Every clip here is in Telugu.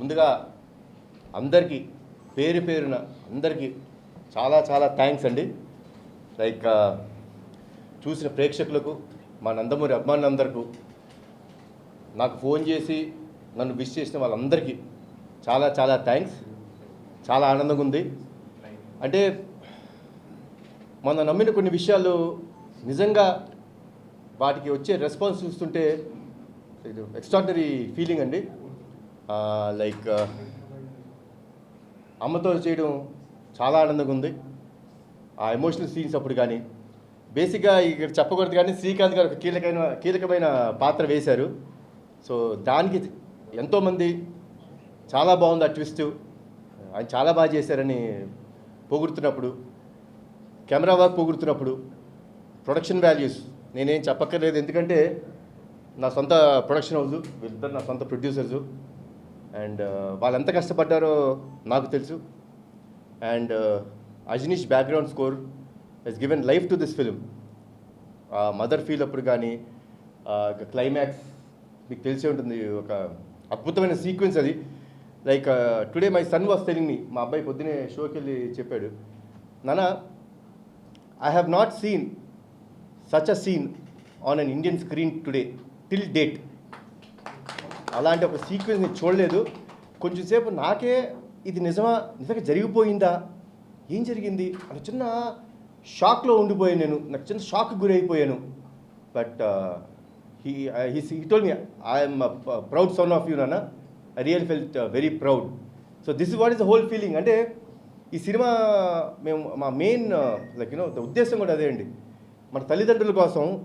ముందుగా అందరికీ పేరు పేరున అందరికీ చాలా చాలా థ్యాంక్స్ అండి. లైక్ చూసిన ప్రేక్షకులకు మా నందమూరి అభిమానులందరికీ నాకు ఫోన్ చేసి నన్ను విష్ చేసిన వాళ్ళందరికీ చాలా చాలా థ్యాంక్స్. చాలా ఆనందంగా ఉంది. అంటే మనం నమ్మిన కొన్ని విషయాలు నిజంగా వాటికి వచ్చే రెస్పాన్స్ చూస్తుంటే ఇది ఎక్స్ట్రాడినరీ ఫీలింగ్ అండి. లైక్ అమ్మతో చేయడం చాలా ఆనందంగా ఉంది ఆ ఎమోషనల్ సీన్స్ అప్పుడు కానీ బేసిక్గా ఇక్కడ చెప్పకూడదు కానీ శ్రీకాంత్ గారు ఒక కీలకమైన కీలకమైన పాత్ర వేశారు. సో దానికి ఎంతోమంది చాలా బాగుంది ఆ ట్విస్ట్. ఆయన చాలా బాగా చేశారని పొగుడుతున్నప్పుడు కెమెరా వర్క్ పొగుడుతున్నప్పుడు ప్రొడక్షన్ వాల్యూస్. నేనేం చెప్పక్కర్లేదు ఎందుకంటే నా సొంత ప్రొడక్షన్ హౌస్ వీళ్ళిద్దరు నా సొంత ప్రొడ్యూసర్సు. అండ్ వాళ్ళు ఎంత కష్టపడ్డారో నాకు తెలుసు. And Ajaneesh background score he's given life to this film mother feel అప్పుడు కానీ క్లైమాక్స్ మీకు తెలిసే ఉంటుంది. ఒక అద్భుతమైన సీక్వెన్స్ అది. Like today my son was telling me మా అబ్బాయి పొద్దునే షోకి వెళ్ళి చెప్పాడు నాన్న I have not seen such a scene on an Indian screen today till date అలాంటి ఒక సీక్వెన్స్ నేను చూడలేదు. కొంచెంసేపు నాకే ఇది నిజమా? నిజంగా జరిగిపోయిందా? ఏం జరిగింది? అని చిన్న షాక్లో ఉండిపోయాను నేను. నాకు చిన్న shock గురైపోయాను. But he he told me I'm proud son of you నాన్న. I real felt very proud so this what is the whole feeling అంటే ఈ సినిమా మేము మా మెయిన్ లైక్ యూనో ద ఉద్దేశం కూడా అదే అండి. మన తల్లిదండ్రుల కోసం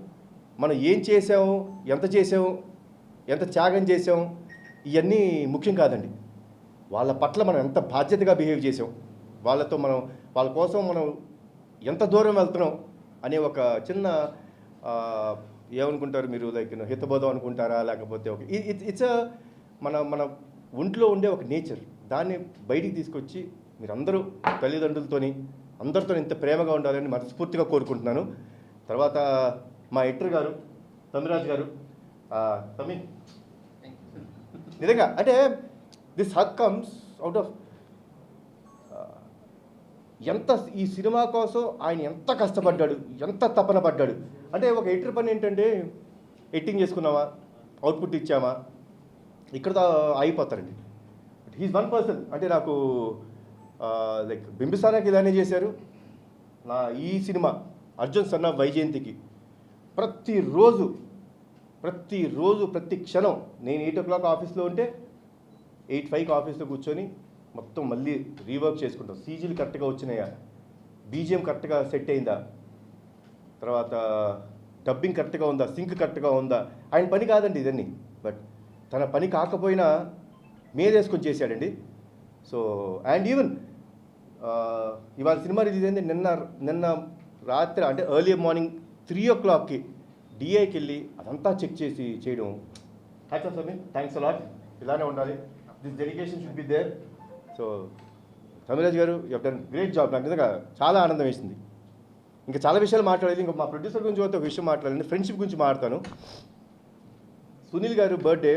మనం ఏం చేసాము? ఎంత చేసాము? ఎంత త్యాగం చేసాం ఇవన్నీ ముఖ్యం కాదండి. వాళ్ళ పట్ల మనం ఎంత బాధ్యతగా బిహేవ్ చేసాం వాళ్ళతో మనం వాళ్ళ కోసం మనం ఎంత దూరం వెళ్తున్నాం అనే ఒక చిన్న ఏమనుకుంటారు మీరు? లైక్ హితబోధం అనుకుంటారా? లేకపోతే ఒక ఇట్స్ మన మన ఒంట్లో ఉండే ఒక నేచర్. దాన్ని బయటికి తీసుకొచ్చి మీరందరూ తల్లిదండ్రులతోని అందరితో ఇంత ప్రేమగా ఉండాలని మనస్ఫూర్తిగా కోరుకుంటున్నాను. తర్వాత మా ఎట్టర్ గారు తమిరాజ్ గారు తమి నిజంగా అంటే this hack comes out of ఎంత ఈ సినిమా కోసం ఆయన ఎంత కష్టపడ్డాడు ఎంత తపన పడ్డాడు. అంటే ఒక ఎడిటర్ పని ఏంటంటే ఎడిటింగ్ చేసుకున్నామా అవుట్పుట్ ఇచ్చామా ఇక్కడ అయిపోతారండి హీస్ వన్ పర్సన్ అంటే నాకు లైక్ బింబిసారాకి ఇలానే చేశారు. నా ఈ సినిమా అర్జున్ సన్న వైజయంతికి ప్రతిరోజు ప్రతిరోజు ప్రతి క్షణం నేను ఎయిట్ ఓ క్లాక్ ఆఫీస్లో ఉంటే ఎయిట్ ఫైవ్కి ఆఫీస్లో కూర్చొని మొత్తం మళ్ళీ రీవర్క్ చేసుకుంటాం. సీజీలు కరెక్ట్గా వచ్చినాయా? బీజిఎం కరెక్ట్గా సెట్ అయిందా? తర్వాత డబ్బింగ్ కరెక్ట్గా ఉందా? సింక్ కరెక్ట్గా ఉందా? ఆయన పని కాదండి ఇదన్నీ. బట్ తన పని కాకపోయినా మేదేసుకొని చేశాడండి. సో అండ్ ఈవెన్ ఇవాళ సినిమా రిలీజ్ అయింది నిన్న నిన్న రాత్రి అంటే ఎర్లీ మార్నింగ్ త్రీ ఓ క్లాక్కి డిఐకి వెళ్ళి అదంతా చెక్ చేసి చేయడం. Thanks of Sameer thanks a lot ఇలానే ఉండాలి. This dedication should be there so Tamiraj గారు యూ డన్ గ్రేట్ జాబ్ నాకు నిజంగా చాలా ఆనందం వేసింది. ఇంకా చాలా విషయాలు మాట్లాడేది ఇంకా మా ప్రొడ్యూసర్ గురించి ఒక విషయం మాట్లాడండి ఫ్రెండ్షిప్ గురించి మాట్లాడతాను. సునీల్ గారు బర్త్డే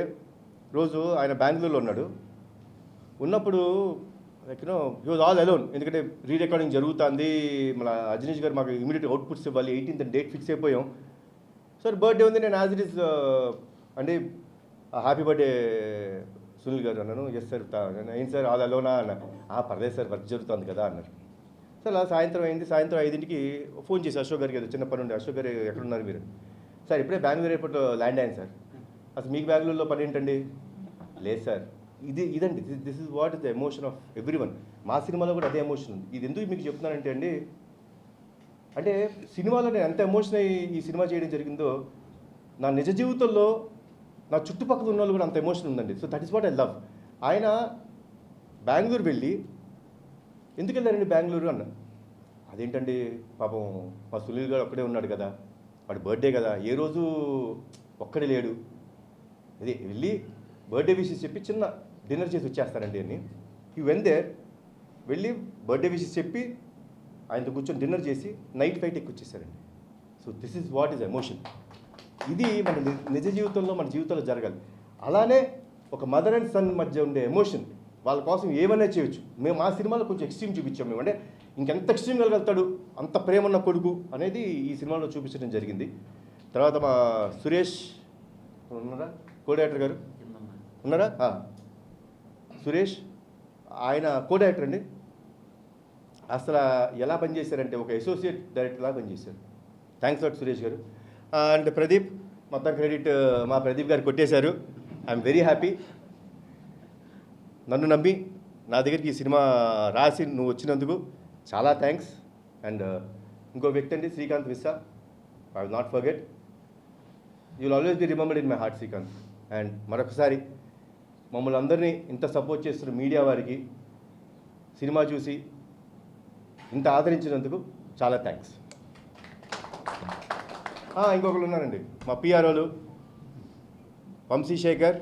రోజు ఆయన బెంగళూరులో ఉన్నాడు. ఉన్నప్పుడు ఎక్కడో you know he was all alone ఎందుకంటే రీ రికార్డింగ్ జరుగుతుంది. మన అజనీష్ గారు మాకు ఇమీడియట్ అవుట్పుట్స్ ఇవ్వాలి. ఎయిటీన్త్ డేట్ ఫిక్స్ అయిపోయాం. సార్ బర్త్డే ఉంది నేను యాజ్ ఇట్ ఈస్ అంటే హ్యాపీ బర్త్డే సునీల్ గారు అన్నాను. ఎస్ సార్ ఏం సార్ ఆల్ అలోనా? అన్న "ఆ, పర్లేదు సార్ వర్క్ జరుగుతుంది కదా అన్నారు సార్ అలా సాయంత్రం అయింది. సాయంత్రం ఐదింటికి ఫోన్ చేసి అశోక్ గారికి ఏదో చిన్న పని ఉండే అశోక్ గారు ఎక్కడున్నారు మీరు? సార్ ఇప్పుడే బెంగళూరు ఎయిర్పోర్ట్లో ల్యాండ్ అయ్యాను సార్. అసలు మీకు బెంగళూరులో పని ఏంటండి? లేదు సార్. ఇది ఇదండి. This is what is the emotion of everyone మా సినిమాలో కూడా అదే ఎమోషన్ ఉంది. ఇది ఎందుకు మీకు చెప్తున్నానంటే అండి అంటే సినిమాలో నేను ఎంత ఎమోషన్ అయ్యి ఈ సినిమా చేయడం జరిగిందో నా నిజ జీవితంలో నా చుట్టుపక్కల ఉన్న వాళ్ళు కూడా అంత ఎమోషన్ ఉందండి. So that is what I love ఆయన బెంగళూరు వెళ్ళి ఎందుకు వెళ్ళారండి బెంగళూరు? అన్న. అదేంటండి పాపం మా సునీల్ గారు ఒక్కడే ఉన్నాడు కదా వాడి బర్త్డే కదా ఏ రోజు ఒక్కడే లేడు. అదే వెళ్ళి బర్త్డే విషెస్ చెప్పి చిన్న డిన్నర్ చేసి వచ్చేస్తారండి అని ఈ వెందే వెళ్ళి బర్త్డే విషెస్ చెప్పి ఆయనతో కూర్చొని డిన్నర్ చేసి నైట్ ఫ్లైట్ ఎక్కి వచ్చేసారండి so this is what is emotion ఇది మన నిజ జీవితంలో మన జీవితంలో జరగాలి. అలానే ఒక మదర్ అండ్ సన్ మధ్య ఉండే ఎమోషన్ వాళ్ళ కోసం ఏమైనా చేయొచ్చు. మేము మా సినిమాలో కొంచెం ఎక్స్ట్రీమ్ చూపించాం మేము. అంటే ఇంకెంత ఎక్స్ట్రీమ్ వెళ్ళగలుగుతాడు అంత ప్రేమ ఉన్న కొడుకు అనేది ఈ సినిమాలో చూపించడం జరిగింది. తర్వాత మా సురేష్ ఉన్నారా? కో డైరెక్టర్ గారు ఉన్నారా. సురేష్ ఆయన కో డైరెక్టర్ అండి. అసలు ఎలా పనిచేశారంటే ఒక అసోసియేట్ డైరెక్టర్లా పనిచేశారు. థ్యాంక్స్ లాట్ సురేష్ గారు. అండ్ ప్రదీప్ మొత్తం క్రెడిట్ uh, మా ప్రదీప్ గారు కొట్టేశారు. ఐఎమ్ వెరీ హ్యాపీ నన్ను నమ్మి నా దగ్గరికి ఈ సినిమా రాసి నువ్వు వచ్చినందుకు చాలా థ్యాంక్స్ అండ్ uh, ఇంకో వ్యక్తి అండి Srikanth Vissa I will not forget you will always be remembered in my heart Srikanth. And మరొకసారి మమ్మల్ని అందరినీ ఇంత సపోర్ట్ చేస్తున్న మీడియా వారికి సినిమా చూసి ఇంత ఆదరించినందుకు చాలా థ్యాంక్స్ ఇంకొకరు ఉన్నారండి. మా పిఆర్ఓలు వంశీశేఖర్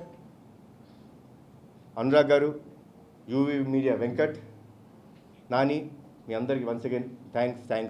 అనురాగ్ గారు యూవి మీడియా వెంకట్ నాని మీ అందరికీ వన్స్ అగైన్ థ్యాంక్స్ థ్యాంక్స్